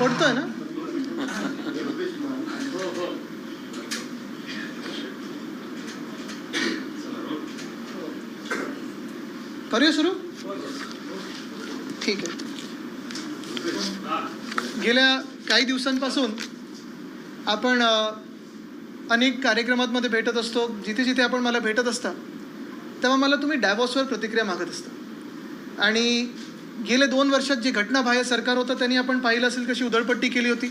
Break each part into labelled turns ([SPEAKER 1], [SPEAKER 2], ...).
[SPEAKER 1] पडतोय ना? करूया सुरू? ठीक आहे. गेल्या काही दिवसांपासून आपण अनेक कार्यक्रमांमध्ये भेटत असतो. जिथे जिथे आपण मला भेटत असता तेव्हा मला तुम्ही डॅवॉसवर प्रतिक्रिया मागत असता. आणि गेले दोन वर्षात जे घटनाबाह्य सरकार होतं त्यांनी आपण पाहिलं असेल कशी उधळपट्टी केली होती.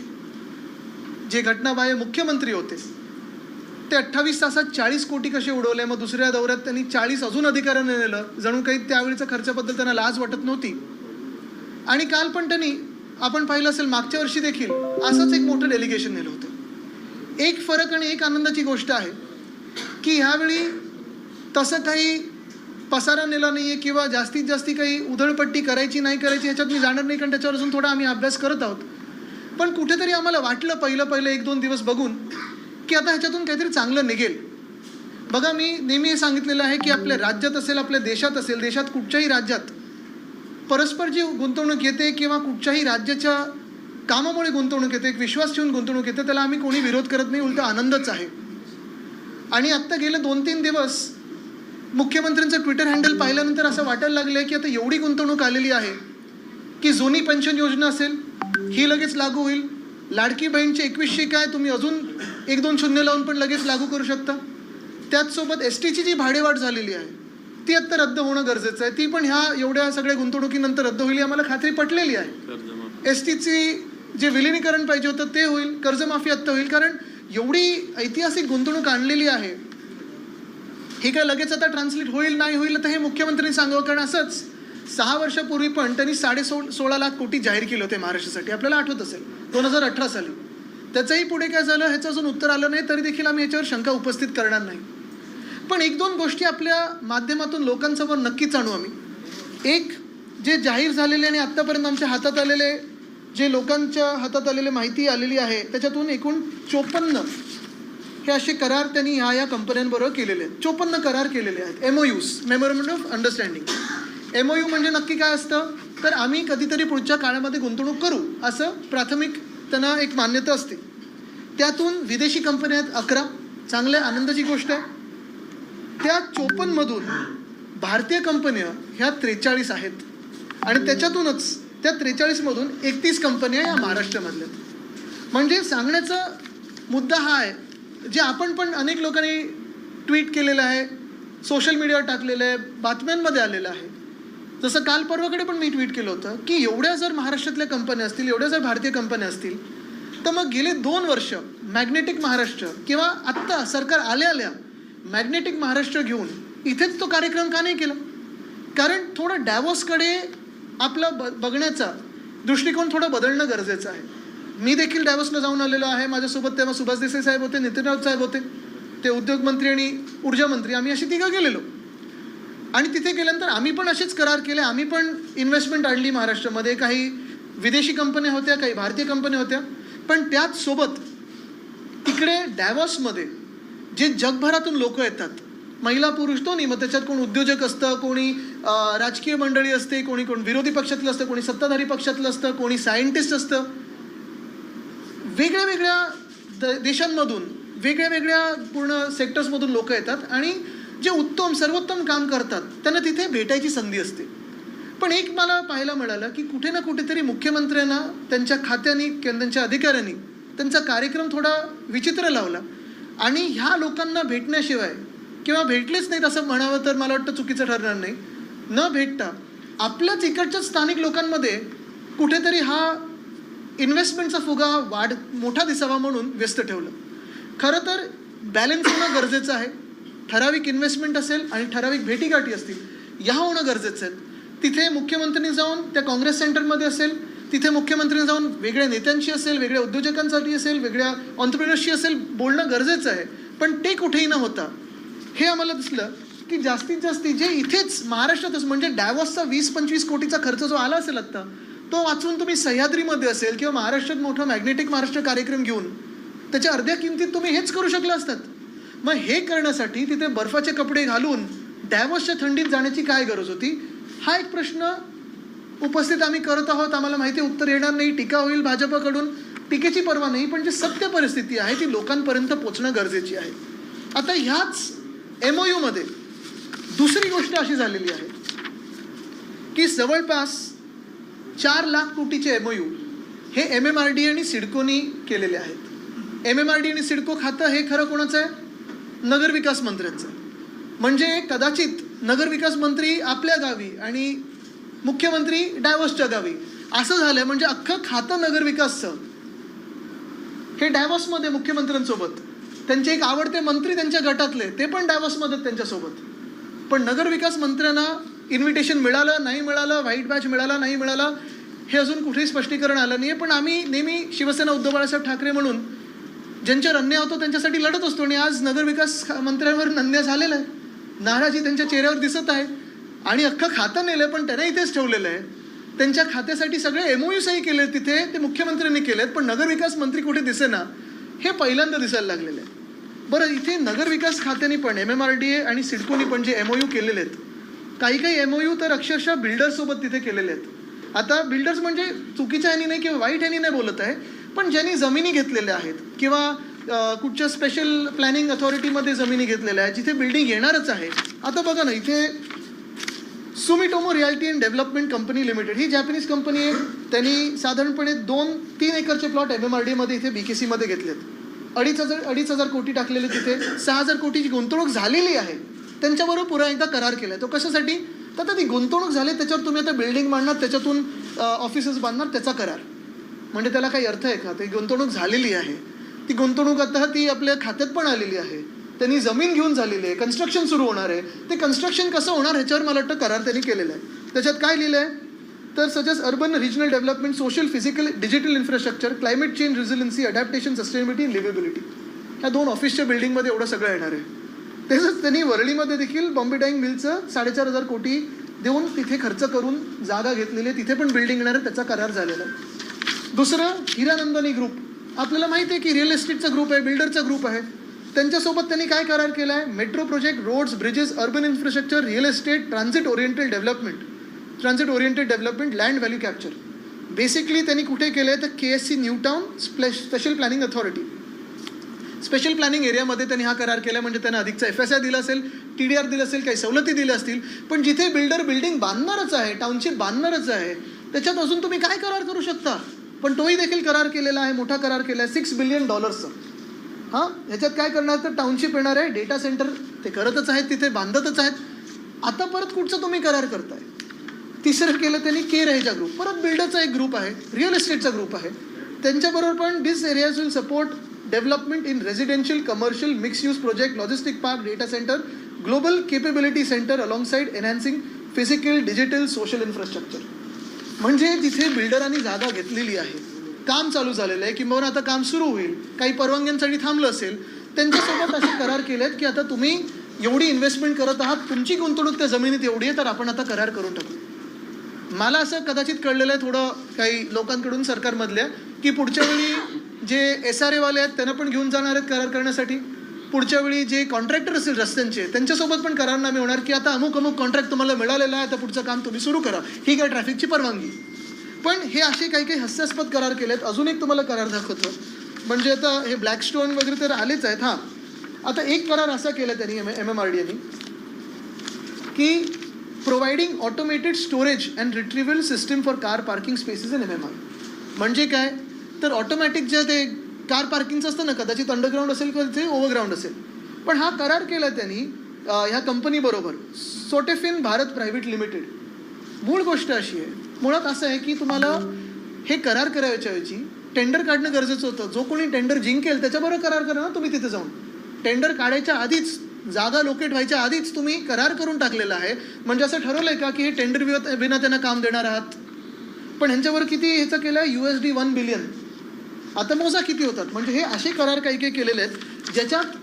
[SPEAKER 1] जे घटनाबाह्य मुख्यमंत्री होते ते अठ्ठावीस तासात चाळीस कोटी कसे उडवले मग दुसऱ्या दौऱ्यात त्यांनी चाळीस अजून अधिकाऱ्यांना नेलं जणू काही त्यावेळीचा खर्चाबद्दल त्यांना लाज वाटत नव्हती. आणि काल पण त्यांनी आपण पाहिलं असेल मागच्या वर्षी देखील असंच एक मोठं डेलिगेशन नेलं होतं. एक फरक आणि एक आनंदाची गोष्ट आहे की ह्यावेळी तसं काही पसारा नेला नाही आहे किंवा जास्तीत जास्ती काही उधळपट्टी करायची नाही करायची याच्यात मी जाणार नाही कारण त्याच्यावर अजून थोडा आम्ही अभ्यास करत आहोत. पण कुठेतरी आम्हाला वाटलं पहिलं पहिलं एक दोन दिवस बघून की आता ह्याच्यातून काहीतरी चांगलं निघेल. बघा मी नेहमी हे सांगितलेलं आहे की आपल्या राज्यात असेल आपल्या देशात असेल देशात कुठच्याही राज्यात परस्पर जी गुंतवणूक येते किंवा कुठच्याही राज्याच्या कामामुळे गुंतवणूक येते एक विश्वास ठेवून गुंतवणूक येते त्याला आम्ही कोणी विरोध करत नाही उलट आनंदच आहे. आणि आत्ता गेले दोन तीन दिवस मुख्यमंत्र्यांचं ट्विटर हँडल पाहिल्यानंतर असं वाटायला लागलं आहे की आता एवढी गुंतवणूक आलेली आहे की जुनी पेन्शन योजना असेल ही लगेच लागू होईल. लाडकी बहीणची एकवीसशे काय तुम्ही अजून एक दोन शून्य लावून पण लगेच लागू करू शकता. त्याचसोबत एस टीची जी भाडेवाढ झालेली आहे ती आत्ता रद्द होणं गरजेचं आहे. ती पण ह्या एवढ्या सगळ्या गुंतवणुकीनंतर रद्द होईल आम्हाला खात्री पटलेली आहे. एस टीची जे विलिनीकरण पाहिजे होतं ते होईल कर्जमाफी आत्ता होईल. कारण एवढी ऐतिहासिक गुंतवणूक आणलेली आहे हे काय लगेच आता ट्रान्सलेट होईल नाही होईल तर हे मुख्यमंत्र्यांनी सांगावं कारण असंच सहा वर्षापूर्वी पण त्यांनी साडे सो सोळा लाख कोटी जाहीर केले होते महाराष्ट्रासाठी. आपल्याला आठवत असेल दोन हजार अठरा साली. त्याचंही पुढे काय झालं ह्याचं अजून उत्तर आलं नाही तरी देखील आम्ही याच्यावर शंका उपस्थित करणार नाही. पण एक दोन गोष्टी आपल्या माध्यमातून लोकांसमोर नक्कीच आणू आम्ही. एक जे जाहीर झालेले आणि आत्तापर्यंत आमच्या हातात आलेले जे लोकांच्या हातात आलेले माहिती आलेली आहे त्याच्यातून एकूण चोपन्न हे असे करार त्यांनी ह्या या कंपन्यांबरोबर केलेले आहेत. चोपन्न करार केलेले आहेत. M O U memorandum of understanding M O U म्हणजे नक्की काय असतं? तर आम्ही कधीतरी पुढच्या काळामध्ये गुंतवणूक करू असं प्राथमिक त्यांना एक मान्यता असते. त्यातून विदेशी कंपन्या आहेत अकरा. चांगल्या आनंदाची गोष्ट आहे. त्या चोपन्नमधून भारतीय कंपन्या ह्या त्रेचाळीस आहेत. आणि त्याच्यातूनच त्या त्रेचाळीसमधून एकतीस कंपन्या या महाराष्ट्रामधल्या आहेत. म्हणजे सांगण्याचा मुद्दा हा आहे जे आपण पण अनेक लोकांनी ट्विट केलेलं आहे सोशल मीडियावर टाकलेलं आहे बातम्यांमध्ये आलेलं आहे. जसं काल परवाकडे पण मी ट्विट केलं होतं की एवढ्या जर महाराष्ट्रातल्या कंपन्या असतील एवढ्या जर भारतीय कंपन्या असतील तर मग गेले दोन वर्ष मॅग्नेटिक महाराष्ट्र किंवा आत्ता सरकार आल्या आल्या मॅग्नेटिक महाराष्ट्र घेऊन इथेच तो कार्यक्रम का नाही केला? कारण थोडं डॅवोसकडे आपला ब बघण्याचा दृष्टिकोन थोडं बदलणं गरजेचं आहे. मी देखील डॅवोसला जाऊन आलेलो आहे. माझ्यासोबत तेव्हा सुभाष देसाई साहेब होते नितीन राऊत साहेब होते. ते उद्योग मंत्री आणि ऊर्जा मंत्री. आम्ही अशी तिघं गेलेलो. आणि तिथे गेल्यानंतर आम्ही पण असेच करार केले. आम्ही पण इन्व्हेस्टमेंट आणली महाराष्ट्रामध्ये. काही विदेशी कंपन्या होत्या काही भारतीय कंपन्या होत्या. पण त्याचसोबत तिकडे डॅवॉसमध्ये जे जगभरातून लोक येतात महिला पुरुष दोन्ही मग त्याच्यात कोण उद्योजक असतं कोणी राजकीय मंडळी असते कोणी कोण विरोधी पक्षातलं असतं कोणी सत्ताधारी पक्षातलं असतं कोणी सायंटिस्ट असतं. वेगळ्या वेगळ्या द- देशांमधून वेगळ्या वेगळ्या पूर्ण सेक्टर्समधून लोक येतात आणि जे उत्तम सर्वोत्तम काम करतात त्यांना तिथे भेटायची संधी असते. पण एक मला पाहायला मिळालं की कुठे ना कुठेतरी मुख्यमंत्र्यांना त्यांच्या खात्यानी किंवा त्यांच्या अधिकाऱ्यांनी त्यांचा कार्यक्रम थोडा विचित्र लावला. आणि ह्या लोकांना भेटण्याशिवाय किंवा भेटलेच नाहीत असं म्हणावं तर मला वाटतं चुकीचं ठरणार नाही. न भेटता आपल्याच इकडच्याच स्थानिक लोकांमध्ये कुठेतरी हा इन्व्हेस्टमेंटचा फुगा वाढ मोठा दिसावा म्हणून व्यस्त ठेवलं. खरं तर बॅलन्स होणं गरजेचं आहे. ठराविक इन्व्हेस्टमेंट असेल आणि ठराविक भेटीगाठी असतील ह्या होणं गरजेचं आहे. तिथे मुख्यमंत्र्यांनी जाऊन त्या काँग्रेस सेंटरमध्ये असेल तिथे मुख्यमंत्र्यांनी जाऊन वेगळ्या नेत्यांशी असेल वेगळ्या उद्योजकांसाठी असेल वेगळ्या ऑन्टरप्रिनर्सशी असेल बोलणं गरजेचं आहे. पण ते कुठेही न होता हे आम्हाला दिसलं की जास्तीत जास्ती जे इथेच महाराष्ट्रातच म्हणजे डॅवॉसचा वीस पंचवीस कोटीचा खर्च जो आला असेल आत्ता तो वाचून तुम्ही सह्याद्रीमध्ये असेल किंवा महाराष्ट्रात मोठं मॅग्नेटिक महाराष्ट्र कार्यक्रम घेऊन त्याच्या अर्ध्या किमतीत तुम्ही हेच करू शकला असतात. मग हे करण्यासाठी तिथे बर्फाचे कपडे घालून डॅवसच्या थंडीत जाण्याची काय गरज होती? हा एक प्रश्न उपस्थित आम्ही करत आहोत. आम्हाला माहिती उत्तर येणार नाही टीका होईल भाजपकडून. टीकेची पर्वा नाही पण जी सत्य परिस्थिती आहे ती लोकांपर्यंत पोचणं गरजेची आहे. आता ह्याच एम ओ यूमध्ये दुसरी गोष्ट अशी झालेली आहे की जवळपास चार लाख कोटीचे एम हे एम एम आर डी आणि सिडकोनी केलेले आहेत. एम एम आर डी आणि सिडको खातं हे खरं कोणाचं आहे? नगरविकास मंत्र्यांचं. म्हणजे कदाचित नगरविकास मंत्री आपल्या गावी आणि मुख्यमंत्री डायव्हर्सच्या गावी. असं झालं म्हणजे अख्खं खातं नगरविकासचं हे डायव्हर्समध्ये मुख्यमंत्र्यांसोबत. त्यांचे एक आवडते मंत्री त्यांच्या गटातले ते पण डायव्हर्समध्ये त्यांच्यासोबत. पण नगरविकास मंत्र्यांना इन्व्हिटेशन मिळालं नाही मिळालं व्हाईट बॅच मिळाला नाही मिळाला हे अजून कुठेही स्पष्टीकरण आलं नाही आहे पण आम्ही नेहमी शिवसेना उद्धव बाळासाहेब ठाकरे म्हणून ज्यांच्यावर अन्याय होतो त्यांच्यासाठी लढत असतो आणि आज नगरविकास मंत्र्यांवर अन्याय झालेला आहे नाराजी त्यांच्या चेहऱ्यावर दिसत आहे. आणि अख्खं खातं नेलं पण त्यांना इथेच ठेवलेलं आहे. त्यांच्या खात्यासाठी सगळे एमओयूसही केले तिथे ते मुख्यमंत्र्यांनी केले आहेत पण नगरविकास मंत्री कुठे दिसेना हे पहिल्यांदा दिसायला लागलेलं आहे. बरं इथे नगरविकास खात्याने पण M M R D A आणि सिडकोनी पण जे एमओयू केलेले आहेत काही काही एम ओ यू तर अक्षरशः बिल्डर्ससोबत तिथे केलेले आहेत. आता बिल्डर्स म्हणजे चुकीच्या ह्यानी नाही किंवा वाईट ह्यानी नाही बोलत आहे पण ज्यांनी जमिनी घेतलेल्या आहेत किंवा कुठच्या स्पेशल प्लॅनिंग अथॉरिटीमध्ये जमिनी घेतलेल्या आहेत जिथे बिल्डिंग येणारच आहे. आता बघा ना इथे Sumitomo realty and development company limited he Japanese company आहे. त्यांनी साधारणपणे दोन तीन एकरचे प्लॉट एम एम आर डीमध्ये इथे बी के सीमध्ये घेतलेत. अडीच हजार अडीच हजार कोटी टाकलेले तिथे. सहा हजार कोटीची गुंतवणूक झालेली आहे. त्यांच्याबरोबर पुरा एकदा करार केला तो कशासाठी? तर आता ती गुंतवणूक झाली त्याच्यावर तुम्ही आता बिल्डिंग बांधणार त्याच्यातून ऑफिसेस बांधणार त्याचा करार. म्हणजे त्याला काही अर्थ आहे का? ती गुंतवणूक झालेली आहे. ती गुंतवणूक आता ती आपल्या खात्यात पण आलेली आहे. त्यांनी जमीन घेऊन झालेली आहे. कन्स्ट्रक्शन सुरू होणार आहे. ते कन्स्ट्रक्शन कसं होणार ह्याच्यावर मला वाटतं करार त्यांनी केलेला आहे. त्याच्यात काय लिहिलं आहे तर सजेस urban regional development social physical digital infrastructure climate change resiliency adaptation sustainability liveability ह्या दोन ऑफिसच्या बिल्डिंगमध्ये एवढं सगळं येणार आहे. तसंच त्यांनी वरळीमध्ये देखील बॉम्बे डाईंग मिलचं साडेचार हजार कोटी देऊन तिथे खर्च करून जागा घेतलेली आहे. तिथे पण बिल्डिंग येणार त्याचा करार झालेला आहे. दुसरं हिरानंदनी ग्रुप आपल्याला माहिती आहे की रिअल इस्टेटचा ग्रुप आहे बिल्डरचा ग्रुप आहे. त्यांच्यासोबत त्यांनी काय करार केला आहे metro project roads bridges urban infrastructure real estate transit oriented development transit oriented development land value capture basically त्यांनी कुठे केलं आहे तर K S C new town स्प्ले special planning authority special planning एरियामध्ये त्यांनी हा करार केला म्हणजे त्यांना अधिकचा एफ एस आय दिला असेल टी डी आर दिलं असेल काही सवलती दिल्या असतील पण जिथे बिल्डर बिल्डिंग बांधणारच आहे टाउनशिप बांधणारच आहे त्याच्यात अजून तुम्ही काय करार करू शकता? पण तोही देखील करार केलेला आहे मोठा करार केला आहे सिक्स बिलियन डॉलर्सचा हां? ह्याच्यात काय करणार तर टाउनशिप येणार आहे डेटा सेंटर ते करतच आहेत तिथे बांधतच आहेत. आता परत कुठचा तुम्ही करार करताय? तिसरं केलं त्यांनी के रहेजा ग्रुप परत बिल्डरचा एक ग्रुप आहे रिअल इस्टेटचा ग्रुप आहे. त्यांच्याबरोबर पण this areas will support development in residential commercial mix use project logistic park data centre global capability centre alongside enhancing physical digital social infrastructure म्हणजे तिथे बिल्डरांनी जागा घेतलेली आहे काम चालू झालेलं आहे किंवा आता काम सुरू होईल काही परवानग्यांसाठी थांबलं असेल त्यांच्यासोबत असे करार केलेत की आता तुम्ही एवढी इन्व्हेस्टमेंट करत आहात तुमची गुंतवणूक त्या जमिनीत एवढी आहे तर आपण आता करार करून टाकू. मला असं कदाचित कळलेलं आहे थोडं काही लोकांकडून सरकारमधल्या की पुढच्या वेळी जे एस आर एवाले आहेत त्यांना पण घेऊन जाणार आहेत करार करण्यासाठी. पुढच्या वेळी जे कॉन्ट्रॅक्टर असतील रस्त्यांचे त्यांच्यासोबत पण करारनामे होणार की आता अमुक अमुक कॉन्ट्रॅक्ट तुम्हाला मिळालेला आहे आता पुढचं काम तुम्ही सुरू करा. ही काय ट्रॅफिकची परवानगी. पण हे असे काही काही हास्यास्पद करार केले आहेत अजून एक तुम्हाला करार दाखवतो. म्हणजे आता हे ब्लॅकस्टोन वगैरे तर आलेच आहेत हां. आता एक करार असा केला त्यांनी M M M R D यांनी की providing automated storage and retrieval system for car parking spaces in M M R म्हणजे काय? तर ऑटोमॅटिक जे ते कार पार्किंगचं असतं ना कदाचित अंडरग्राऊंड असेल किंवा ते ओव्हरग्राऊंड असेल. पण हा करार केला त्यांनी ह्या कंपनीबरोबर सोटेफिन भारत प्रायव्हेट लिमिटेड मूळ गोष्ट अशी आहे मुळात असं आहे की तुम्हाला हे करार करायच्या ऐवजी टेंडर काढणं गरजेचं होतं. जो कोणी टेंडर जिंकेल त्याच्याबरोबर करार करा ना तुम्ही तिथे जाऊन. टेंडर काढायच्या आधीच जागा लोकेट व्हायच्या आधीच तुम्ही करार करून टाकलेला आहे. म्हणजे असं ठरवलं आहे का की हे टेंडर विना त्यांना काम देणार आहात? पण ह्यांच्यावर किती ह्याचं केलं आहे U S D one billion आता मोजा किती होतात? म्हणजे हे असे करार काही काही केलेले आहेत ज्याच्यात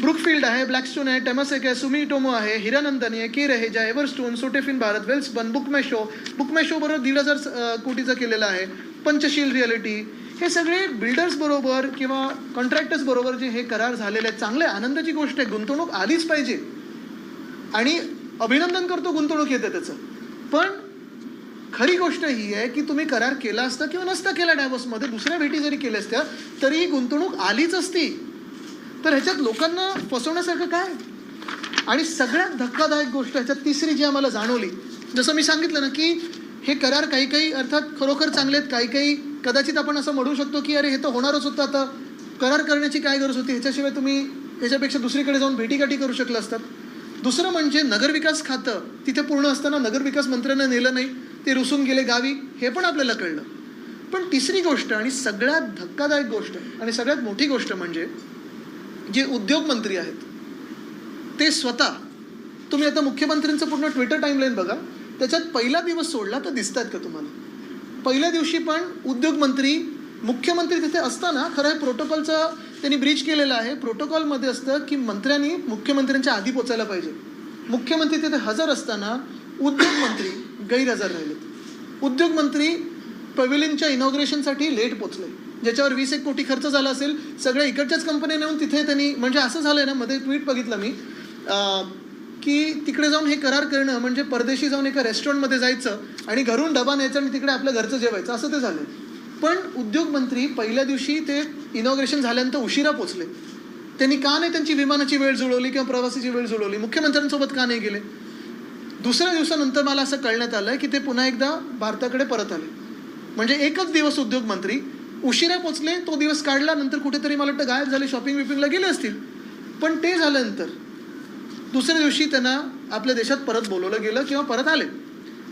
[SPEAKER 1] ब्रुकफिल्ड आहे ब्लॅकस्टोन आहे टेमसेक आहे सुमिटोमो आहे हिरानंदनी आहे के रहेजा एव्हरस्टोन सोटेफिन भारत वेल्सबन बुकमेशो. बुकमेशो बरोबर दीड हजार कोटीचं कोटीचा केलेला आहे. पंचशील रियालिटी. हे सगळे बिल्डर्स बरोबर किंवा कॉन्ट्रॅक्टर्स बरोबर जे हे करार झालेले आहेत चांगले आनंदाची गोष्ट आहे. गुंतवणूक आलीच पाहिजे. आणि अभिनंदन करतो गुंतवणूक येते त्याचं. पण खरी गोष्ट ही आहे की तुम्ही करार केला असता किंवा नसता केला डॅवॉसमध्ये दुसऱ्या भेटी जरी केल्या असत्या तरी ही गुंतवणूक आलीच असती. तर ह्याच्यात लोकांना फसवण्यासारखं काय? आणि सगळ्यात धक्कादायक गोष्ट ह्याच्यात तिसरी जी आम्हाला जाणवली जसं मी सांगितलं ना की हे करार काही काही अर्थात खरोखर चांगले आहेत काही काही कदाचित आपण असं म्हणू शकतो की अरे हे तर होणारच होतं आता. करार करण्याची काय गरज होती? ह्याच्याशिवाय तुम्ही ह्याच्यापेक्षा दुसरीकडे जाऊन भेटीगाठी करू शकला असतात. दुसरं म्हणजे नगरविकास खातं तिथे पूर्ण असताना नगरविकास मंत्र्यांना नेलं नाही. ते रुसून गेले गावी हे पण आपल्याला कळलं. पण तिसरी गोष्ट आणि सगळ्यात धक्कादायक गोष्ट आणि सगळ्यात मोठी गोष्ट म्हणजे जे उद्योगमंत्री आहेत ते स्वतः तुम्ही आता मुख्यमंत्र्यांचं पूर्ण ट्विटर टाईमलाईन बघा त्याच्यात पहिला दिवस सोडला तर दिसतात का तुम्हाला? पहिल्या दिवशी पण उद्योगमंत्री मुख्यमंत्री तिथे असताना खरं हे प्रोटोकॉलचं त्यांनी ब्रीच केलेलं आहे. प्रोटोकॉलमध्ये असतं की मंत्र्यांनी मुख्यमंत्र्यांच्या आधी पोचायला पाहिजे. मुख्यमंत्री तिथे हजर असताना उद्योगमंत्री गैरहजर राहिलेत उद्योगमंत्री पवेलिनच्या इनॉग्रेशनसाठी लेट पोचले. ज्याच्यावर वीस एक कोटी खर्च झाला असेल सगळ्या इकडच्याच कंपन्या नेऊन तिथे त्यांनी म्हणजे असं झालंय ना मध्ये ट्विट बघितलं मी की तिकडे जाऊन हे करार करणं म्हणजे परदेशी जाऊन एका रेस्टॉरंटमध्ये जायचं आणि घरून डबा न्यायचा आणि तिकडे आपलं घरचं जेवायचं असं ते झालं पण उद्योगमंत्री पहिल्या दिवशी ते इनॉग्रेशन झाल्यानंतर उशिरा पोचले. त्यांनी का नाही त्यांची विमानाची वेळ जुळवली किंवा प्रवासाची वेळ जुळवली? मुख्यमंत्र्यांसोबत का नाही गेले? दुसऱ्या दिवसानंतर मला असं कळण्यात आलं की ते पुन्हा एकदा भारताकडे परत आले. म्हणजे एकच दिवस उद्योगमंत्री उशिरा पोचले तो दिवस काढला नंतर कुठेतरी मला वाटतं गायब झाले शॉपिंग विपिंगला गेले असतील. पण ते झाल्यानंतर दुसऱ्या दिवशी त्यांना आपल्या देशात परत बोलवलं गेलं किंवा परत आले.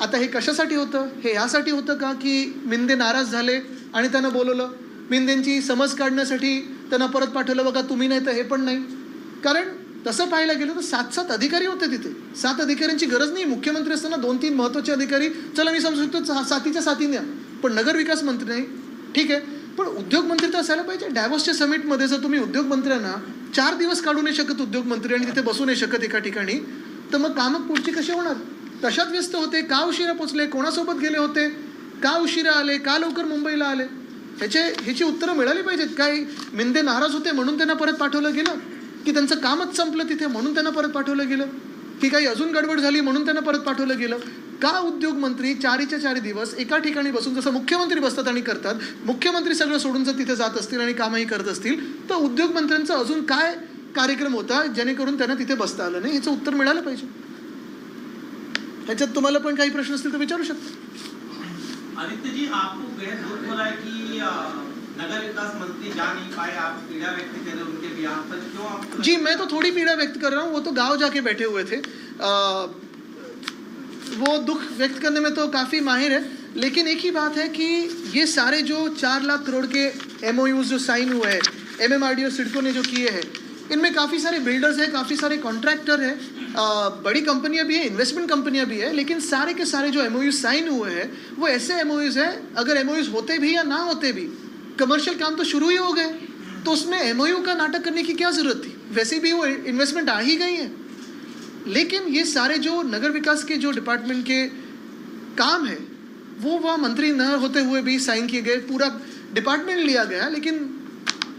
[SPEAKER 1] आता हे कशासाठी होतं? हे यासाठी होतं का की मिंदे नाराज झाले आणि त्यांना बोलवलं? मिंदेंची समज काढण्यासाठी त्यांना परत पाठवलं बघा तुम्ही नाही तर हे पण नाही. कारण तसं पाहायला गेलं तर सात सात अधिकारी होते तिथे. सात अधिकाऱ्यांची गरज नाही. मुख्यमंत्री असताना दोन तीन महत्त्वाचे अधिकारी चला मी समजू शकतो साथीच्या सातीच्या साथी पण नगरविकास मंत्री नाही. ठीक आहे. पण उद्योगमंत्री तर असायला पाहिजे. डायव्हर्सच्या समिटमध्ये जर तुम्ही उद्योगमंत्र्यांना चार दिवस काढू नाही शकत उद्योगमंत्री आणि तिथे बसू नाही शकत एका ठिकाणी तर मग कामं पुढची कशी होणार? तशात व्यस्त होते. का उशिरा पोचले? कोणासोबत गेले होते? का उशिरा आले? का लवकर मुंबईला आले? ह्याचे ह्याची उत्तरं मिळाली पाहिजेत. काही मिंदे नाराज होते म्हणून त्यांना परत पाठवलं गेलं. की त्यांचं कामच संपलं तिथे म्हणून त्यांना परत पाठवलं गेलं? की काही अजून गडबड झाली म्हणून त्यांना परत पाठवलं गेलं? का उद्योग मंत्री चारीच्या चारी दिवस एका ठिकाणी बसून जसं मुख्यमंत्री बसतात आणि करतात मुख्यमंत्री सगळं सोडून जर तिथे जात असतील आणि कामही करत असतील तर उद्योगमंत्र्यांचं अजून काय कार्यक्रम होता जेणेकरून त्यांना तिथे बसता आलं नाही? याचं उत्तर मिळालं पाहिजे. ह्याच्यात तुम्हाला पण काही प्रश्न असतील तर विचारू शकता.
[SPEAKER 2] आदित्यजी आपको बेहद दुख है कि नगर विकास मंत्री जा नहीं पाए आप पीड़ा व्यक्त करें उनके बिहार पर क्यों आप
[SPEAKER 1] जी मैं तो थोड़ी पीड़ा व्यक्त कर रहा हूँ वो तो गाँव जाके बैठे हुए थे। आ, वो दुख व्यक्त करने में तो काफ़ी माहिर है लेकिन एक ही बात है कि ये सारे जो चार लाख करोड़ के एम जो साइन हुए हैं एम एम सिडको ने जो किए हैं इनमें काफ़ी सारे बिल्डर्स हैं काफ़ी सारे कॉन्ट्रैक्टर हैं बड़ी कंपनियाँ भी हैं इन्वेस्टमेंट कंपनियाँ भी हैं लेकिन सारे के सारे जो एमओयू साइन हुए हैं वो ऐसे एम हैं अगर एम होते भी या ना होते भी कमर्शियल काम तो शुरू ही हो गए। तो उसमें एमओयू का नाटक करने की क्या ज़रूरत थी? वैसे भी वो इन्वेस्टमेंट आ ही गई है। लेकिन ये सारे जो नगर विकास के जो डिपार्टमेंट के काम है वो वहाँ मंत्री न होते हुए भी साइन किए गए। पूरा डिपार्टमेंट लिया गया लेकिन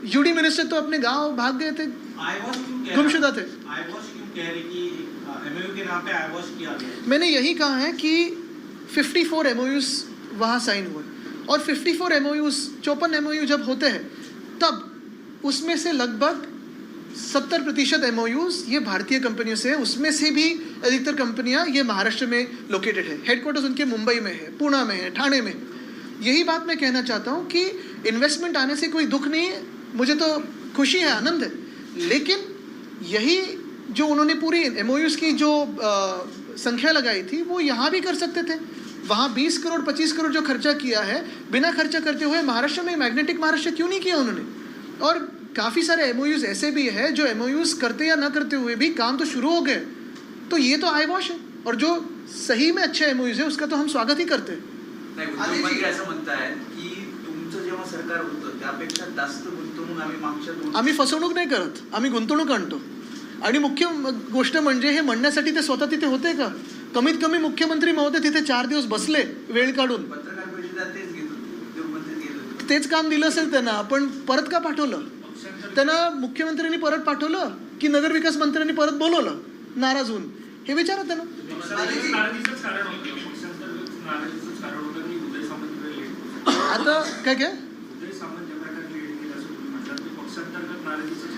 [SPEAKER 1] यूडी मिनिस्टर तो अपने गाँव भाग गए थे। गुमशुदा थे। मैंने यही कहा है कि 54 फोर एम वहाँ साइन हुए। और 54 फोर एम चौपन एम जब होते हैं तब उसमें से लगभग सत्तर प्रतिशत एम ये भारतीय कंपनियों से हैं। उसमें से भी अधिकतर कंपनियाँ ये महाराष्ट्र में लोकेटेड है। हेडक्वार्टर्स उनके मुंबई में है पूना में है ठाणे में। यही बात मैं कहना चाहता हूँ कि इन्वेस्टमेंट आने से कोई दुख नहीं है। मुझे तो खुशी है आनंद है। लेकिन यही जो उन्होंने पूरी एम की जो अ, संख्या लगाई थी वो यहाँ भी कर सकते थे। वहाँ 20 करोड़ 25 करोड़ जो खर्चा किया है बिना खर्चा करते हुए महाराष्ट्र में मैग्नेटिक महाराष्ट्र क्यों नहीं किया उन्होंने? और काफ़ी सारे एम ऐसे भी है जो एम करते या ना करते हुए भी काम तो शुरू हो गए। तो ये तो आई वॉश है। और जो सही में अच्छे एम है उसका तो हम स्वागत ही करते हैं।
[SPEAKER 3] असं म्हणतायत की तुमचं जेव्हा सरकार होतं त्यापेक्षा जास्त गुंतवणूक आम्ही मागच्या
[SPEAKER 1] आम्ही फसवणूक नाही करत आम्ही गुंतवणूक आणतो. आणि मुख्य गोष्ट म्हणजे हे म्हणण्यासाठी ते स्वतः तिथे होते का? कमीत कमी मुख्यमंत्री महोदय तिथे चार दिवस बसले वेळ काढून.
[SPEAKER 3] तेच
[SPEAKER 1] काम दिलं असेल त्यांना पण परत का पाठवलं? त्यांना मुख्यमंत्र्यांनी परत पाठवलं की नगरविकास मंत्र्यांनी परत बोलवलं? नाराज होऊन. हे विचारा त्यांना. आता काय काय?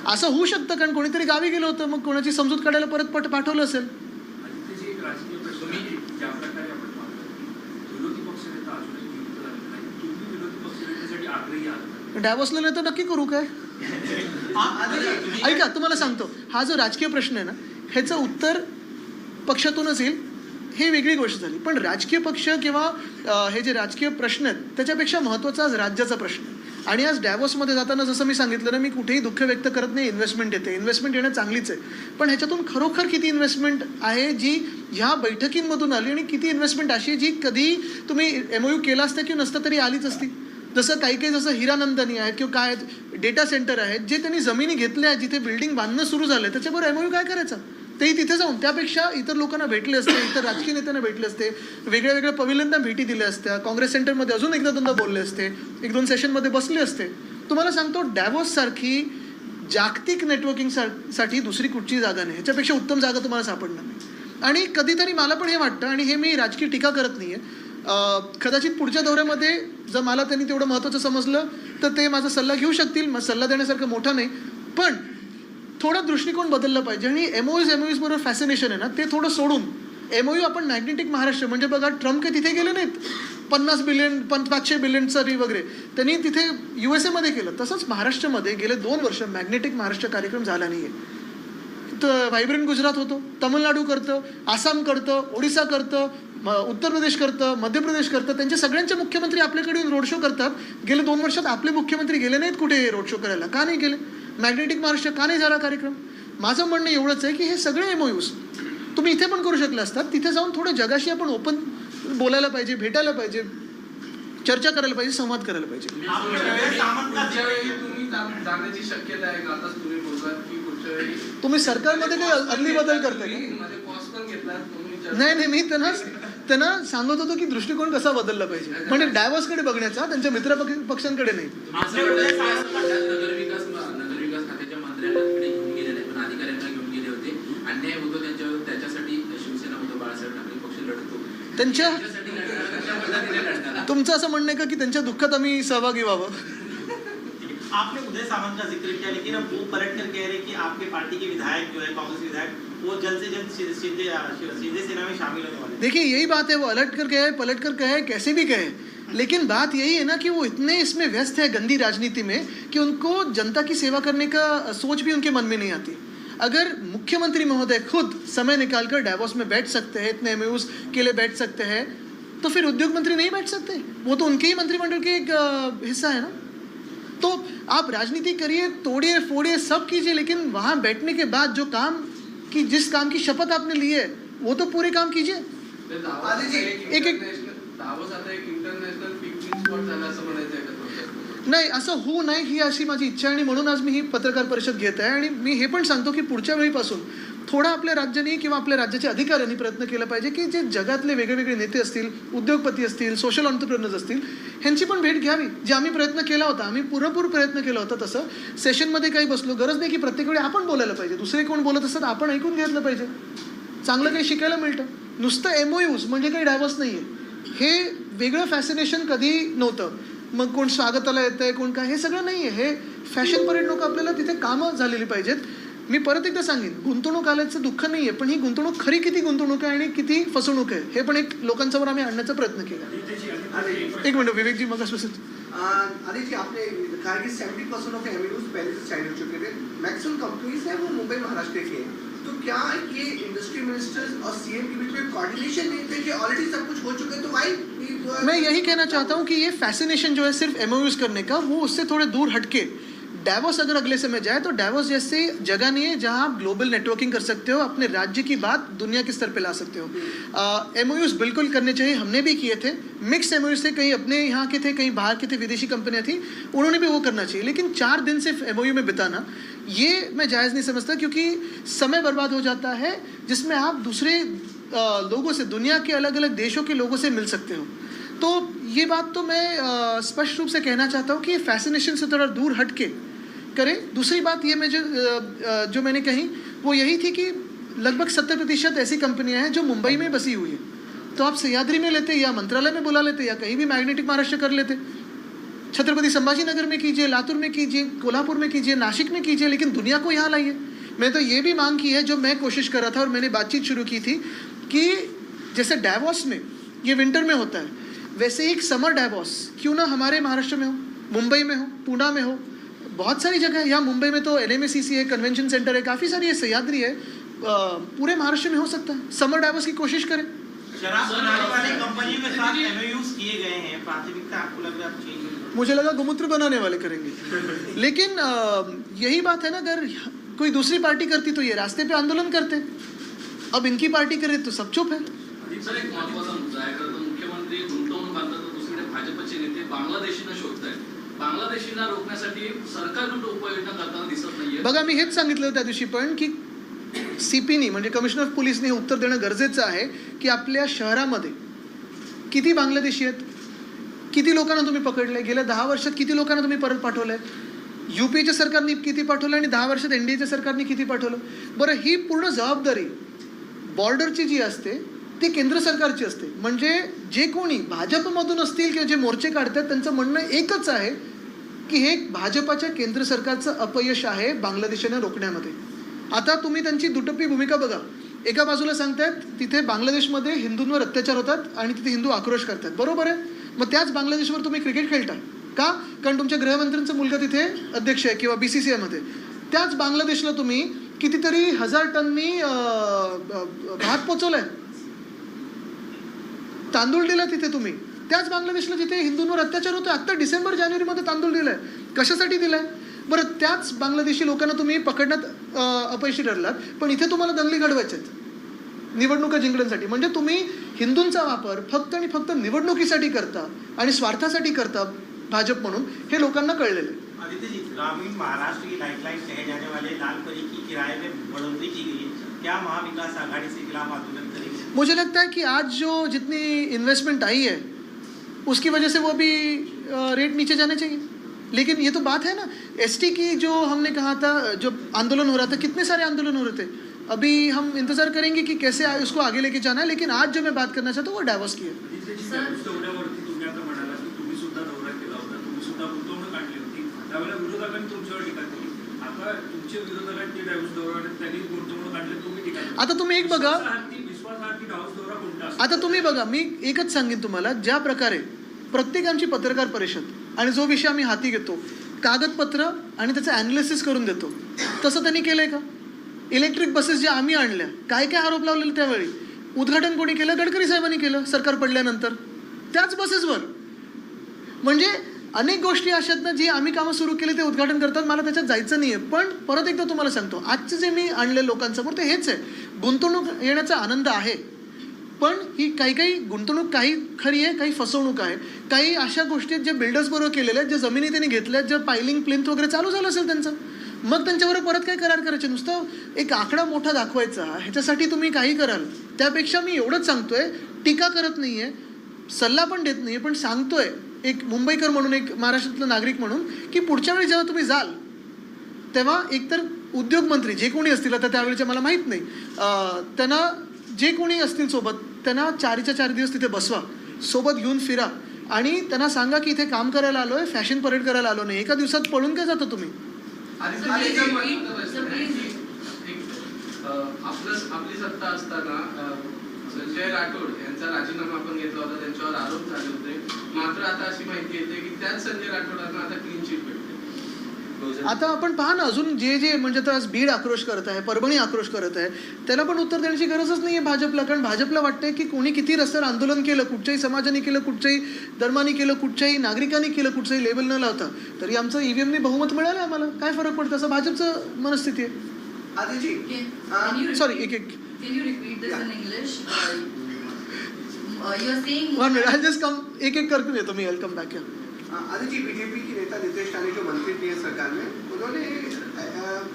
[SPEAKER 4] असं
[SPEAKER 1] होऊ शकतं कारण कोणीतरी गावी गेलं होतं मग कोणाची समजूत काढायला परत पट पाठवलं असेल
[SPEAKER 4] आणि ते जे एक राजकीय प्रश्न आहे, ज्या प्रकारे आपण पाहतो की विरोधी पक्षनेता अजूनही नियुक्त झालेला नाही तुम्ही विरोधी पक्षनेत्यासाठी आग्रही आहात
[SPEAKER 1] डायव्हर्सला नाही तर नक्की करू काय? ऐका तुम्हाला सांगतो. हा जो राजकीय प्रश्न आहे ना ह्याचं उत्तर पक्षातूनच येईल. हे वेगळी गोष्ट झाली. पण राजकीय पक्ष किंवा हे जे राजकीय प्रश्न आहेत त्याच्यापेक्षा महत्त्वाचा आज राज्याचा प्रश्न आहे. आणि आज डॅवॉसमध्ये जाताना जसं मी सांगितलं ना मी कुठेही दुःख व्यक्त करत नाही इन्व्हेस्टमेंट येते. इन्व्हेस्टमेंट येणं चांगलीच आहे. पण ह्याच्यातून खरोखर किती इन्व्हेस्टमेंट आहे जी ह्या बैठकींमधून आली आणि किती इन्व्हेस्टमेंट अशी आहे जी कधी तुम्ही एम यू केला असतं किंवा नसतं तरी आलीच असती? जसं काही काही जसं हिरानंदनी आहेत किंवा काय आहेत डेटा सेंटर आहेत जे त्यांनी जमिनी घेतल्या आहेत जिथे बिल्डिंग बांधणं सुरू झालं त्याच्याबरोबर एमओयू काय करायचं? तेही तिथे जाऊन त्यापेक्षा इतर लोकांना भेटले असते इतर राजकीय नेत्यांना भेटले असते वेगळ्या वेगळ्या पविलियनना भेटी दिल्या असत्या काँग्रेस सेंटरमध्ये अजून एकदा दोनदा बोलले असते एक दोन सेशनमध्ये बसले असते. तुम्हाला सांगतो डॅवोस सारखी जागतिक नेटवर्किंगसाठी दुसरी कुठची जागा नाही. ह्याच्यापेक्षा उत्तम जागा तुम्हाला सापडणार नाही. आणि कधीतरी मला पण हे वाटतं आणि हे मी राजकीय टीका करत नाही आहे कदाचित पुढच्या दौऱ्यामध्ये जर मला त्यांनी तेवढं महत्त्वाचं समजलं तर ते माझा सल्ला घेऊ शकतील. मग सल्ला देण्यासारखं मोठा नाही. पण थोडा दृष्टिकोन बदलला पाहिजे. आणि एमओएस एमओएस बरोबर फॅसिनेशन आहे ना ते थोडं सोडून एमओयू आपण मॅग्नेटिक महाराष्ट्र म्हणजे बघा ट्रम्प काही तिथे गेले नाहीत. पन्नास बिलियन पण पाचशे बिलियनचं री वगैरे. त्यांनी तिथे यू एस एमध्ये केलं. तसंच महाराष्ट्रामध्ये गेले दोन वर्ष मॅग्नेटिक महाराष्ट्र कार्यक्रम झाला नाही आहे तर व्हायब्रंट गुजरात होतो तमिळनाडू करतं आसाम करतं ओडिसा करतं उत्तर प्रदेश करतं मध्य प्रदेश करतं. त्यांचे सगळ्यांचे मुख्यमंत्री आपल्याकडे येऊन रोड शो करतात. गेले दोन वर्षात आपले मुख्यमंत्री गेले नाहीत कुठे रोड शो करायला. का नाही गेले मॅग्नेटिक महाराष्ट्र का नाही झाला कार्यक्रम? माझं म्हणणं एवढंच आहे की हे सगळे एमओयूज तुम्ही इथे पण करू शकले असतात. तिथे जाऊन थोडं जगाशी आपण ओपन बोलायला पाहिजे भेटायला पाहिजे चर्चा करायला पाहिजे संवाद करायला पाहिजे.
[SPEAKER 5] तुम्ही
[SPEAKER 1] सरकारमध्ये काही अदली बदल करताय का?
[SPEAKER 5] तुम्ही माझे पॉज पण घेतला तुम्ही चर्चा-
[SPEAKER 1] नाही नाही मी त्यांना त्यांना सांगत होतो की दृष्टिकोन कसा बदलला पाहिजे. म्हणजे डायव्हर्सकडे बघण्याचा त्यांच्या मित्र पक्ष- पक्षांकडे नाही. त्यांच्या तुमचं असं म्हणणं आहे का की त्यांच्या दुःखात आम्ही सहभागी व्हावं?
[SPEAKER 2] आपने उदय सामंत का ज़िक्र किया, लेकिन अब वो पलट कर कह रहे कि आपके पार्टी के विधायक जो है, कांग्रेस विधायक, वो जल्द से जल्द सीधे सीधे सेना में शामिल होने वाले
[SPEAKER 1] देखिए, यही बात है, वो अलट कर कहे पलट कर कहे, कैसे भी कहे। लेकिन बात यही है ना कि वो इतने इसमें व्यस्त है गंदी राजनीति में कि उनको जनता की सेवा करने का सोच भी उनके मन में नहीं आती। अगर मुख्यमंत्री महोदय खुद समय निकालकर डैवोस में बैठ सकते हैं, इतने एम के लिए बैठ सकते हैं तो फिर उद्योग मंत्री नहीं बैठ सकते? वो तो उनके ही मंत्रिमंडल के एक हिस्सा है ना। तो आप राजनीति करिए तोड़िए फोड़िए सब कीजिए लेकिन वहाँ बैठने के बाद जो काम की जिस काम की शपथ आपने ली है वो तो पूरे काम कीजिए।
[SPEAKER 5] एक
[SPEAKER 1] एक- नाही असं होऊ नये ही अशी माझी इच्छा आहे आणि म्हणून आज मी ही पत्रकार परिषद घेत आहे आणि मी हे पण सांगतो की पुढच्या वेळीपासून थोडा आपल्या राज्याने किंवा आपल्या राज्याच्या अधिकाऱ्यांनी प्रयत्न केला पाहिजे की जे जगातले वेगवेगळे नेते असतील उद्योगपती असतील सोशल ऑन्टरप्रेनर्स असतील ह्यांची पण भेट घ्यावी. जे आम्ही प्रयत्न केला होता आम्ही पुरेपूर प्रयत्न केला होता तसं. सेशनमध्ये काही बसलो गरज नाही की प्रत्येक वेळी आपण बोलायला पाहिजे. दुसरे कोण बोलत असतात आपण ऐकून घेतलं पाहिजे. चांगलं काही शिकायला मिळतं. नुसतं एम म्हणजे काही डायव्हर्स नाही आहे हे वेगळं फॅसिनेशन कधी नव्हतं. मग कोण स्वागताला येतं आहे कोण काय हे सगळं नाही आहे हे फॅशन परेड लोक आपल्याला तिथे कामं झालेली पाहिजेत. मी परत एकदा सांगेन गुंतवणूक आल्याचं दुःख नाही आहे पण ही गुंतवणूक खरी किती गुंतवणूक आहे आणि किती फसवणूक आहे हे पण एक लोकांसमोर आम्ही आणण्याचा प्रयत्न केला. एक मिनिट विवेकजी मग
[SPEAKER 6] आदित्य जी आपने कहा कि सेवेंटी परसेंट ऑफ एवेन्यूज पहले से साइड हो चुके थे मैक्सिमम कंपनीज हैं वो मुंबई महाराष्ट्र के. हैं तो क्या ये इंडस्ट्री मिनिस्टर्स और सीएम के बीच में कोऑर्डिनेशन नहीं थे कि ऑलरेडी सब कुछ हो चुका है तो वाई
[SPEAKER 1] मैं यही कहना चाहता हूँ कि ये फैसिनेशन जो है सिर्फ एम करने का वो उससे थोड़े दूर हटके डैवोस अगर अगले समय जाए तो डैवोस जैसे जगह नहीं है जहाँ आप ग्लोबल नेटवर्किंग कर सकते हो अपने राज्य की बात दुनिया के स्तर पे ला सकते हो। एम बिल्कुल करने चाहिए हमने भी किए थे। मिक्स एम थे कहीं अपने यहाँ के थे कहीं बाहर के थे विदेशी कंपनियाँ थी उन्होंने भी वो करना चाहिए। लेकिन चार दिन सिर्फ़ एमओयू में बिताना ये मैं जायज़ नहीं समझता क्योंकि समय बर्बाद हो जाता है जिसमें आप दूसरे लोगों से दुनिया के अलग अलग देशों के लोगों से मिल सकते हो। तो ये बात तो मैं स्पष्ट रूप से कहना चाहता हूँ कि फैसिनेशन से थोड़ा दूर हट के करें। दूसरी बात ये मैं जो जो मैंने कही, वो यही थी कि लगभग सत्तर प्रतिशत ऐसी कंपनियाँ हैं जो मुंबई में बसी हुई है। तो आप सह्याद्री में लेते या मंत्रालय में बुला लेते या कहीं भी मैग्नेटिक महाराष्ट्र कर लेते। छत्रपति संभाजी में कीजिए, लातूर में कीजिए, कोल्हापुर में कीजिए नासिक में कीजिए, लेकिन दुनिया को यहाँ लाइए। मैं तो ये भी मांग की है, जो मैं कोशिश कर रहा था और मैंने बातचीत शुरू की थी, कि जैसे डैवॉस में, ये विंटर में होता है, वैसे एक समर डैवॉस क्यों ना हमारे महाराष्ट्र में हो, मुंबई में हो पूना में हो बहुत सारी जगह है। यहाँ मुंबई में तो एन है कन्वेंशन सेंटर है काफ़ी सारी है सह्याद्री है। पूरे महाराष्ट्र में हो सकता है। समर डैवॉस की कोशिश करें।
[SPEAKER 2] शराब बनाने वाली कंपनियों के साथ एमओयूज किए गए हैं। प्राथमिकता आपको लग रहा है अब change होगी?
[SPEAKER 1] मुझे लगा गोमूत्र बनाने वाले करेंगे। लेकिन यही बात है ना अगर कोई दूसरी पार्टी करती तो ये रास्ते पे आंदोलन करते। अब इनकी पार्टी करे तो सब चुप है।
[SPEAKER 7] सर एक महत्वाचा मुद्दा आहे खरं मुख्यमंत्री गुंतवणूक आणतात तर दुसरीकडे भाजपचे नेते बांगलादेशींना शोधतायत बांगलादेशींना रोखण्यासाठी सरकार उपाययोजना करताना दिसत नाहीये.
[SPEAKER 1] बघा मी हेच सांगितलं त्या दिवशी पण की सीपीनी म्हणजे कमिशनर ऑफ पोलिसने हे उत्तर देणं गरजेचं आहे की आपल्या शहरामध्ये किती बांगलादेशी आहेत? किती लोकांना तुम्ही पकडलंय? गेल्या दहा वर्षात किती लोकांना तुम्ही परत पाठवलंय? युपीच्या सरकारने किती पाठवलं आणि दहा वर्षात एन डी एच्या सरकारने किती पाठवलं? बरं ही पूर्ण जबाबदारी बॉर्डरची जी असते ती केंद्र सरकारची असते. म्हणजे जे कोणी भाजपमधून असतील किंवा जे मोर्चे काढतात त्यांचं म्हणणं एकच आहे की हे भाजपाच्या केंद्र सरकारचं अपयश आहे बांगलादेशाने रोखण्यामध्ये. आता तुम्ही त्यांची दुटप्पी भूमिका बघा. एका बाजूला सांगतायत तिथे बांगलादेशमध्ये हिंदूंवर अत्याचार होतात आणि तिथे हिंदू आक्रोश करतात. बरोबर आहे? मग त्याच बांगलादेशवर तुम्ही क्रिकेट खेळता. का? कारण तुमच्या गृहमंत्र्यांचा मुलगा तिथे अध्यक्ष आहे किंवा बी सी सी आयमध्ये त्याच बांगलादेशला तुम्ही कितीतरी हजार टननी भात पोचवलाय. तांदूळ दिला तिथे तुम्ही. त्याच बांगलादेशला जिथे हिंदूंवर अत्याचार होतो आत्ता डिसेंबर जानेवारीमध्ये तांदूळ दिलाय. कशासाठी दिलाय? बरं त्याच बांगलादेशी लोकांना तुम्ही पकडण्यात अपयशी ठरलात पण इथे तुम्हाला दंगली घडवायच्या आहेत. निवडणुका जिंकण्यासाठी. म्हणजे तुम्ही हिंदूंचा वापर फक्त आणि फक्त निवडणुकीसाठी करता आणि स्वार्थासाठी करता भाजप म्हणून हे लोकांना कळलेलं आहे.
[SPEAKER 2] ग्रामीण महाराष्ट्र की लाइफलाइन कहे जाने वाले लाल परी की किराए में बढ़ोतरी की गई क्या महाविकास आघाड़ी से खिलाफ आंदोलन करेंगे
[SPEAKER 1] मुझे लगता है कि आज जो जितनी इन्वेस्टमेंट आई है उसकी वजह से वो अभी रेट नीचे जाने चाहिए। लेकिन ये तो बात है ना एसटी की जो हमने कहा था जो आंदोलन हो रहा था कितने सारे आंदोलन हो रहे थे? अभी हम इंतज़ार करेंगे कि कैसे आ- उसको आगे लेके जाना है लेकिन आज जो मैं बात करना चाहता हूँ वो डायवॉर्स की है.
[SPEAKER 4] आता तुम्ही
[SPEAKER 1] एक बघा आता तुम्ही बघा मी एकच सांगेन तुम्हाला ज्या प्रकारे प्रत्येकांची पत्रकार परिषद आणि जो विषय आम्ही हाती घेतो कागदपत्र आणि त्याचं ॲनालिसिस करून देतो. तसं त्यांनी केलंय का? इलेक्ट्रिक बसेस ज्या आम्ही आणल्या काय काय आरोप लावलेले त्यावेळी? उद्घाटन कोणी केलं? गडकरी साहेबांनी केलं सरकार पडल्यानंतर? त्याच बसेसवर म्हणजे अनेक गोष्टी अशा आहेत ना जी आम्ही कामं सुरू केली ते उद्घाटन करतात. मला त्याच्यात जायचं नाही आहे पण परत एकदा तुम्हाला सांगतो आजचं जे मी आणले लोकांसमोर ते हेच आहे. गुंतवणूक येण्याचा आनंद आहे. पण ही काही काही गुंतवणूक काही खरी आहे काही फसवणूक आहे. काही अशा गोष्टी आहेत ज्या बिल्डर्स बरोबर केलेल्या आहेत ज्या जमिनी त्यांनी घेतल्या आहेत ज्या पायलिंग प्लिंथ वगैरे चालू झालं असेल त्यांचं. मग त्यांच्याबरोबर परत काय करार करायचे? नुसतं एक आकडा मोठा दाखवायचा. ह्याच्यासाठी तुम्ही काही कराल. त्यापेक्षा मी एवढंच सांगतोय टीका करत नाही आहे सल्ला पण देत नाही पण सांगतोय. एक मुंबईकर म्हणून एक महाराष्ट्रातला नागरिक म्हणून की पुढच्या वेळी जेव्हा तुम्ही जाल तेव्हा एकतर उद्योगमंत्री जे कोणी असतील आता त्यावेळेचे मला माहीत नाही त्यांना जे कोणी असतील सोबत त्यांना चारीच्या चार दिवस तिथे बसवा सोबत घेऊन फिरा आणि त्यांना सांगा की इथे काम करायला आलो आहे फॅशन परेड करायला आलो नाही एका दिवसात पळून काय जाता तुम्ही?
[SPEAKER 5] आपलं आपली सत्ता असताना संजय राठोड यांचा राजीनामा आपण घेतला होता त्यांच्यावर आरोप झाले होते. मात्र आता अशी माहिती येते की त्याच संजय राठोडांना आता क्लीन चिट भेटते.
[SPEAKER 1] आता आपण पहा ना अजून जे जे म्हणजे आता आज बीड आक्रोश करत आहे परभणी आक्रोश करत आहे त्याला पण उत्तर देण्याची गरजच नाही आहे भाजपला कारण भाजपला वाटतंय की कोणी किती रस्त्यावर आंदोलन केलं कुठच्याही समाजाने केलं कुठच्याही धर्माने केलं कुठच्याही नागरिकांनी केलं कुठचंही लेबल न लावता. तरी आमचं ईव्हीएमने बहुमत मिळालं आम्हाला. काय फरक पडतं? असं भाजपचं मनस्थिती आहे. सॉरी एक एक.
[SPEAKER 8] Can you repeat this in English? Uh, uh, you're saying.
[SPEAKER 1] One minute I just come एक एक करके येतो मी वेलकम बैक
[SPEAKER 6] आदिजी बीजेपी की नेता नीतीश राणे जो मंत्री थे सरकार में उन्होंने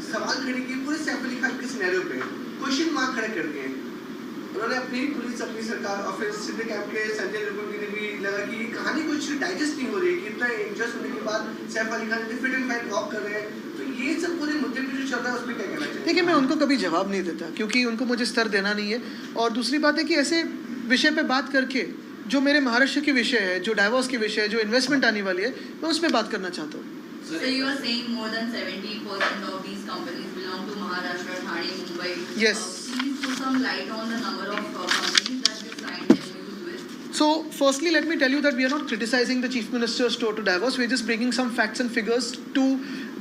[SPEAKER 6] सवाल खड़े किए पूरे सैफ अली खान के सिनेरियो पे क्वेश्चन मार्क खड़े कर दिए उन्होंने अपनी पुलिस अपनी सरकार और फिर सिद्धे कैंप के संजय निर्मल ने भी लगा कि कहानी कुछ डाइजेस्ट नहीं हो रही है कि इतना इंजस्ट होने के बाद Saif Ali Khan fit and fine walk कर रहे हैं
[SPEAKER 1] देखिए मैं उनको कभी जवाब नहीं देता क्योंकि उनको मुझे स्तर देना नहीं है। और दूसरी बात है कि ऐसे विषय पे बात करके जो मेरे महाराष्ट्र के विषय है जो डाइवोर्स के विषय है जो इन्वेस्टमेंट आने वाली है मैं उस पर बात करना चाहता हूँ।
[SPEAKER 8] So firstly me tell you that we are not criticising the chief ministers to diverse we
[SPEAKER 1] just
[SPEAKER 8] bringing some facts and figures to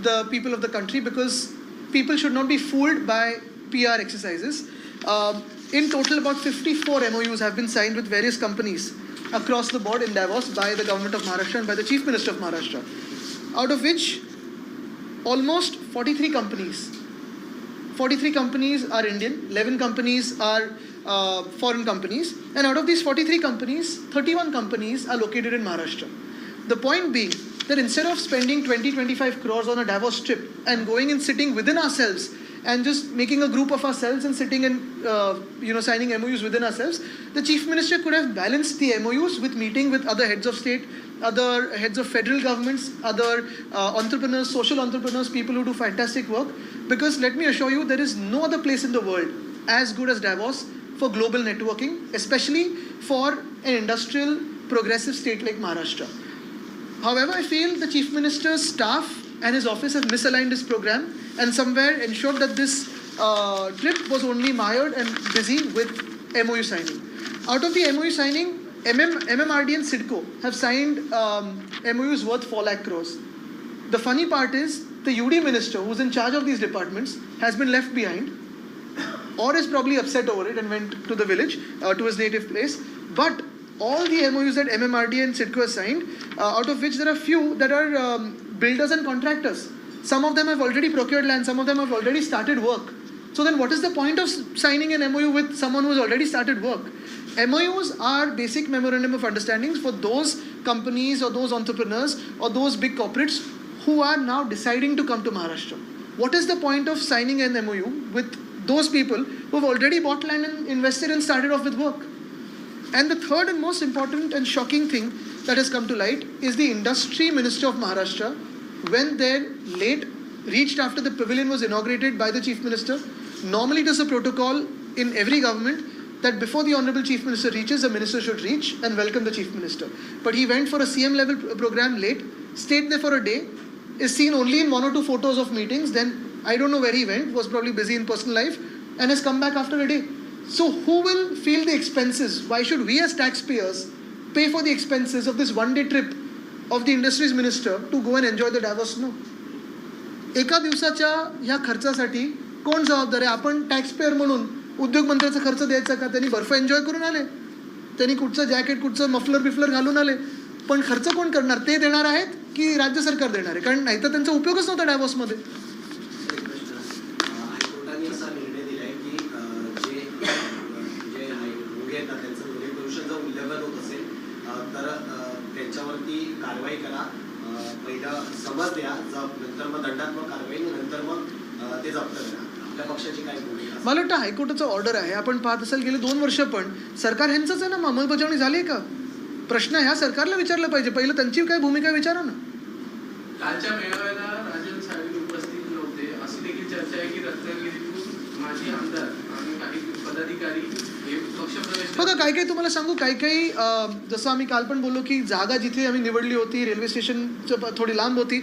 [SPEAKER 8] the
[SPEAKER 1] people of the country because people should not be fooled by PR exercises. Um, in total, about 54 MOUs have been signed with various companies across the board in Davos by the government of Maharashtra and by the chief minister of Maharashtra. Out of which, almost 43 companies 43 companies are Indian, 11 companies are uh, foreign companies, and out of these 43 companies, 31 companies are located in Maharashtra. The point being that instead of spending 20 25 crores on a Davos trip and going and sitting within ourselves and just making a group of ourselves and sitting and uh, you know signing MOUs within ourselves, the chief minister could have balanced the MOUs with meeting with other heads of state, other heads of federal governments, other uh, entrepreneurs, social entrepreneurs, people who do fantastic work. Because let me assure you, there is no other place in the world as good as Davos for global networking, especially for an industrial, progressive state like Maharashtra. However, I feel the chief minister's staff and his office have misaligned his program and somewhere ensured that this uh, trip was only mired and busy with MOU signing. Out of the MOU signing, MM, MMRD and SIDCO have signed um, MOUs worth 4 lakh crores. The funny part is the UD minister, who's in charge of these departments, has been left behind or is probably upset over it and went to the village, uh, to his native place. But all the MOUs that MMRD and SIDCO have signed, uh, out of which there are few that are um, builders and contractors. Some of them have already procured land, some of them have already started work. So then, what is the point of signing an MOU with someone who has already started work? MOUs are basic memorandum of understandings for those companies or those entrepreneurs or those big corporates who are now deciding to come to Maharashtra. What is the point of signing an MOU with those people who have already bought land and invested and started off with work? And the third and most important and shocking thing that has come to light is the industry minister of Maharashtra, when their late reached after the pavilion was inaugurated by the chief minister. Normally, it is a protocol in every government that before the honorable chief minister reaches, the minister should reach and welcome the chief minister. But he went for a CM level program late, stayed there for a day, is seen only in one or two photos of meetings. Then I don't know where he went, was probably busy in personal life, and has come back after a day. So, who will feel the expenses? Why should we as taxpayers pay for the expenses of this one day trip of the industries minister to go and enjoy the Davos? snow? एका दिवसाच्या ह्या खर्चासाठी कोण जबाबदार आहे आपण टॅक्सपेअर म्हणून उद्योगमंत्र्याचा खर्च द्यायचा का त्यांनी बर्फ एन्जॉय करून आले त्यांनी कुठचं जॅकेट कुठचं मफलर बिफलर घालून आले पण खर्च कोण करणार ते देणार आहेत की राज्य सरकार देणार आहे कारण नाही तर त्यांचा उपयोगच नव्हता डॅवॉसमध्ये
[SPEAKER 9] एक प्रश्न अं, हायकोर्टाने असा निर्णय दिलाय की अं, जे अं, जे हाय- रोगी येतात त्यांचं रोगी प्रदूषण जर उल्लंघन होत असेल अं, तर अं, त्यांच्यावरती कारवाई करा अं, पहिलं समज द्या जप नंतर मग दंडात्मक कारवाई आणि नंतर मग अं, ते जप्त करा आपल्या पक्षाची काय भूमिका असेल?
[SPEAKER 1] मला वाटतं हायकोर्टाचा ऑर्डर आहे. आपण पाहत असाल गेले दोन वर्ष पण सरकार ह्यांचंच आहे ना? अंमलबजावणी झाली आहे का? प्रश्न ह्या सरकारला विचारला पाहिजे. पहिलं त्यांची काय भूमिका विचारा ना.
[SPEAKER 5] कालच्या मेळाव्याला राजन साळवी उपस्थित नव्हते. अशी देखील चर्चा आहे की रत्नागिरीतून माजी आमदार आणि काही पदाधिकारी
[SPEAKER 1] बघा काही काही तुम्हाला सांगू काही काही जसं आम्ही काल पण बोललो की जागा जिथे आम्ही निवडली होती रेल्वे स्टेशनचं थोडी लांब होती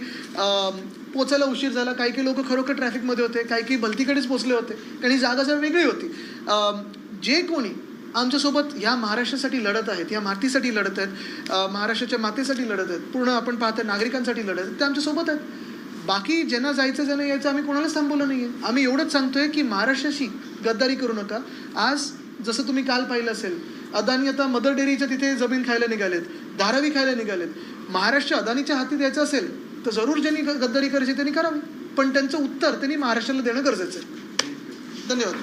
[SPEAKER 1] पोचायला उशीर झाला. काही काही लोक खरोखर ट्रॅफिकमध्ये होते काही काही भलतीकडेच पोचले होते काही जागा जरा वेगळी होती. जे कोणी आमच्यासोबत ह्या महाराष्ट्रासाठी लढत आहेत या मातीसाठी लढत आहेत महाराष्ट्राच्या मातेसाठी लढत आहेत पूर्ण आपण पाहतो नागरिकांसाठी लढत आहेत ते आमच्यासोबत आहेत. बाकी ज्यांना जायचं ज्यांना यायचं आम्ही कोणालाच थांबवलं नाही आहे आम्ही एवढंच सांगतोय की महाराष्ट्राशी गद्दारी करू नका. आज जसं तुम्ही काल पाहिलं असेल अदानी आता मदर डेअरीच्या तिथे जमीन खायला निघालेत धारावी खायला निघालेत. महाराष्ट्र अदानीच्या हाती द्यायचं असेल तर जरूर ज्यांनी गद्दारी करायची त्यांनी करावी. पण त्यांचं उत्तर त्यांनी महाराष्ट्राला देणं गरजेचं आहे. धन्यवाद.